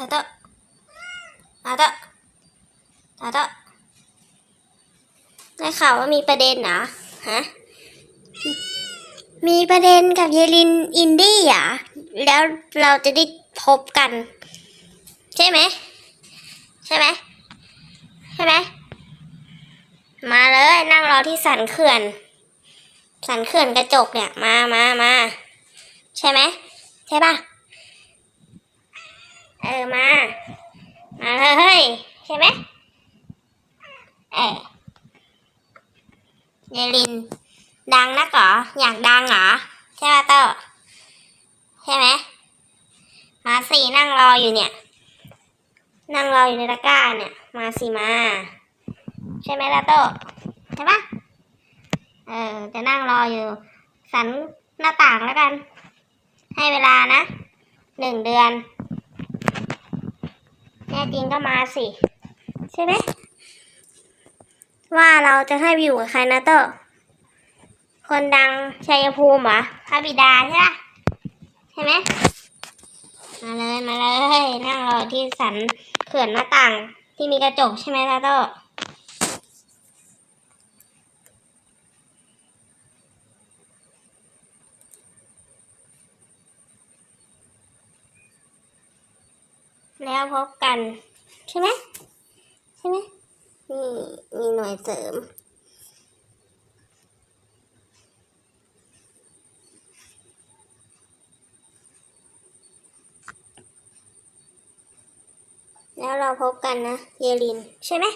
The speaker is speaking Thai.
ตาโตะตาโตตาโตได้ข่าวว่ามีประเด็นเหรอฮะ มีประเด็นกับเยลินอินดี้เหรอแล้วเราจะได้พบกัน ใช่ไหม ใช่ไหม ใช่ไหม มาเลยนั่งรอที่สันเขื่อน สันเขื่อนกระจกเนี่ย มามามา ใช่ไหม ใช่ปะ เออมา มาเลยใช่ไหมเออเยลิน ดังนักเหรอ อยากดังเหรอ ใช่ป่ะเตอร์ใช่ไหมมาสี่นั่งรออยู่เนี่ย นั่งรออยู่ในตะกร้าเนี่ย มาสิมา ใช่ไหมลาโต้ใช่ปะเออ จะนั่งรออยู่ สันหน้าต่างแล้วกัน ให้เวลานะหนึ่งเดือน แน่จริงก็มาสิ ใช่ไหม ว่าเราจะให้ไปอยู่กับใครนะโต้คนดังชัยภูมิเหรอพระบิดาใช่ปะใช่ไหมมาเลย มาเลย นั่งรอที่สันเขื่อนหน้าต่างที่มีกระจกใช่ไหมตาโต แล้วพบกัน ใช่ไหมใช่ไหมนี่มีหน่วยเสริม แล้วเราพบกันนะ เยลิน ใช่ไหม